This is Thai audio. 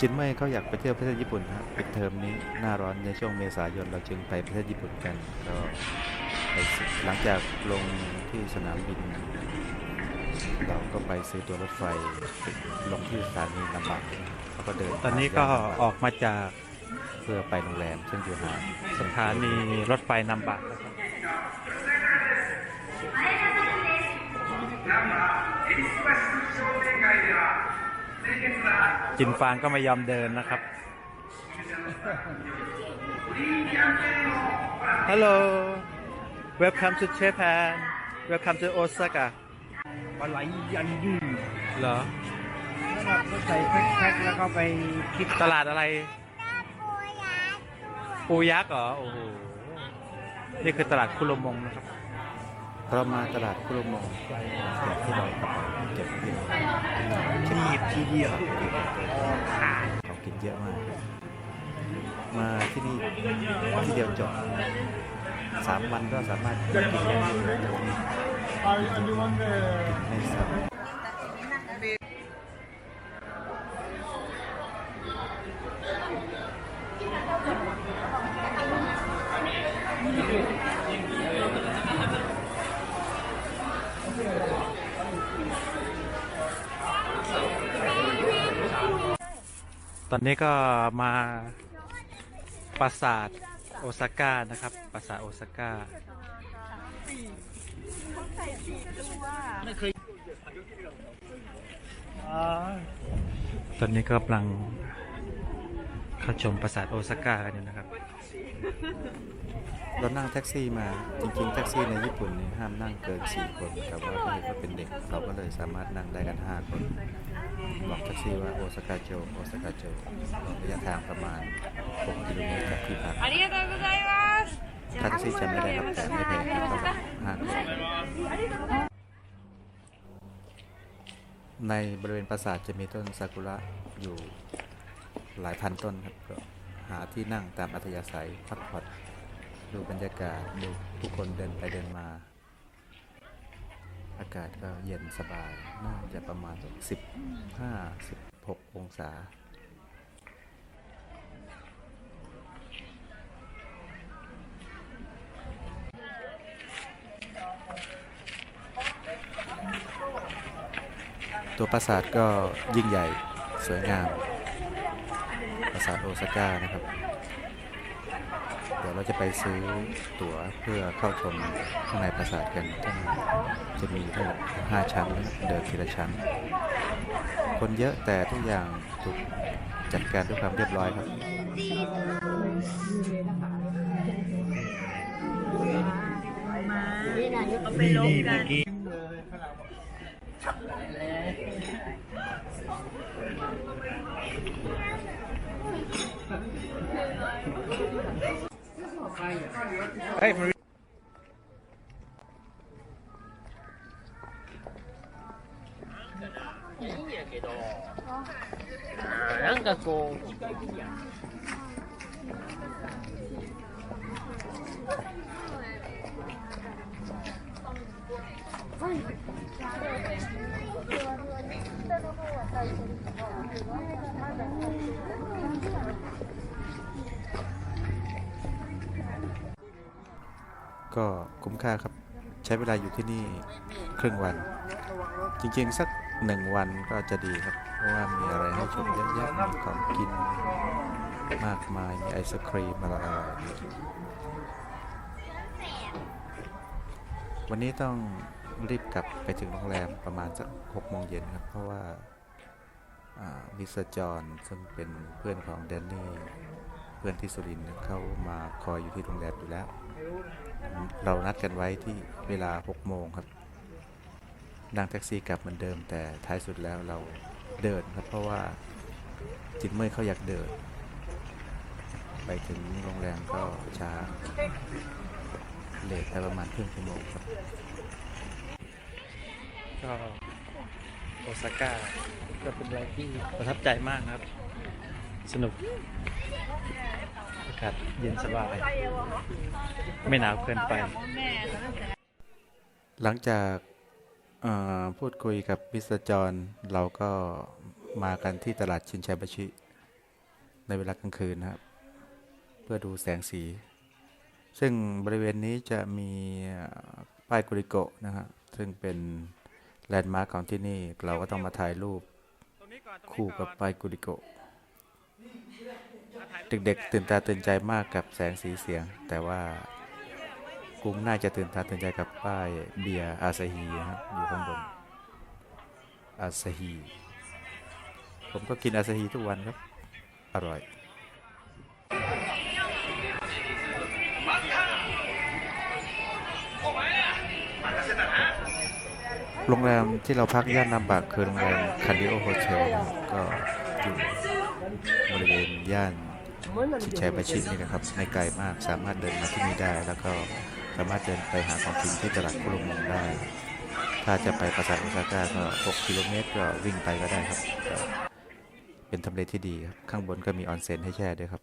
จินเมยเขาอยากไปเที่ยวประเทศญี่ปุ่นครับปิดเทอมนี้หน้าร้อนในช่วงเมษายนเราจึงไปประเทศญี่ปุ่นกันก็ไปหลังจากลงที่สนามบิน เราก็ไปซื้อตัวรถไฟลงที่สถานีลำบากแล้วก็เดินตอนนี้ก็ออกมาจากเพื่อไปโรงแรมซึ่งอยู่ห่างสถานีรถไฟนำบะนะครับ จินฟางก็ไม่ยอมเดินนะครับฮัลโหล welcome to Japan welcome to Osaka ปลาไหลยันยืดเหรอแล้วก็ใส่แพ็คๆแล้วก็ไปคิดตลาดอะไรปูยักษ์เหรอ โอ้โห นี่คือตลาดคุโรมงนะครับ เรามาตลาดคุโรมงอยากที่เรากระเป๋าเก็บที่ทีบทีเดียวของกินเยอะมาก มาที่นี่ที่เดียวจบสามวันก็สามารถกินได้ไม่ซ้ำ ตอนนี้ก็มาปราสาทโอซาก้านะครับ ปราสาทโอซาก้าตอนนี้ก็กำลังเข้าชมปราสาทโอซาก้ากันอยู่นะครับ เรานั่งแท็กซี่มาจริงๆ แท็กซี่ในญี่ปุ่นนี่ห้ามนั่งเกิน 4 คนครับว่าเขาเห็ว่าเป็นเด็กเขาก็เลยสามารถนั่งได้กัน 5 คน บอกแท็กซี่ว่าโอซากาโจโอซากาโจระยะทางประมาณ 6 กิโลเมตรจากที่พักแท็กซี่จะไม่ได้รับแต่ไม่แพงนะครับห้าคนในบริเวณปราสาทจะมีต้นซากุระอยู่หลายพันต้นครับก็หาที่นั่งตามอัธยาศัยพักผ่อน ดูบรรยากาศดูผู้คนเดินไปเดินมา อากาศก็เย็นสบาย น่าจะประมาณสิบห้าสิบหกองศาตัวปราสาทก็ยิ่งใหญ่สวยงาม ปราสาทโอซาก้านะครับ ดี๋ยวเราจะไปซื้อตั๋วเพื่อเข้าชมข้างในปราสาทกันทั้งจะมีทั้งหมดห้าชั้น เดินทีละชั้น คนเยอะแต่ทุกอย่างถูกจัดการด้วยความเรียบร้อยครับเอาไปลงกัน เฮ้ยมัน なんかこう ก็คุ้มค่าครับใช้เวลาอยู่ที่นี่ครึ่งวัน จริงๆสักหนึ่งวันก็จะดีครับ เพราะว่ามีอะไรให้ชมเยอะแยะมีของกินมากมายมีไอศครีมอะไรๆวันนี้ต้องรีบกลับไปถึงโรงแรมประมาณสักหกโมงเย็นครับ เพราะว่ามิสเตอร์จอห์นซึ่งเป็นเพื่อนของแดนนี่ พื่อนที่สุรินทร์เขามาคอยอยู่ที่โรงแรมอยู่แล้ว เรานัดกันไว้ที่เวลา6โมงครับนั่งแท็กซี่กลับเหมือนเดิม แต่ท้ายสุดแล้วเราเดินครับเพราะว่าจิตเมื่อยเขาอยากเดิน ไปถึงโรงแรมก็ช้าเลทไปประมาณครึ่งชั่วโมงครับก็โอซาก้าก็เป็นอะไรที่ประทับใจมากนะครับ สนุก อากาศเย็นสบาย ไม่หนาวเกินไป หลังจากพูดคุยกับมิสเตอร์จอห์นเราก็มากันที่ตลาดชินชัยบชิ ในเวลากลางคืนนะครับ เพื่อดูแสงสี ซึ่งบริเวณนี้จะมีป้ายกุริโกะนะฮะซึ่งเป็นแลนด์มาร์คของที่นี่ เราก็ต้องมาถ่ายรูปคู่กับป้ายกุริโกะ เด็กๆตื่นตาตื่นใจมากกับแสงสีเสียง แต่ว่ากุ้งน่าจะตื่นตาตื่นใจกับป้ายเบียร์อาซาฮีนะครับอยู่ข้างบนอาซาฮีผมก็กินอาซาฮีทุกวันครับ อร่อยโรงแรมที่เราพักย่านนำบากคือโรงแรมคันดิโอโฮเทลก็อยู่บริเวณย่าน ชิแชบาชินี่นะครับไม่ไกลมากสามารถเดินมาที่นี่ได้ แล้วก็สามารถเดินไปหาของกินที่ตลาดคุรุมงได้ ถ้าจะไปปราสาทโอซาก้าก็ 6 กิโลเมตรก็วิ่งไปก็ได้ครับ เป็นทำเลที่ดีครับ ข้างบนก็มีออนเซ็นให้แช่ด้วยครับ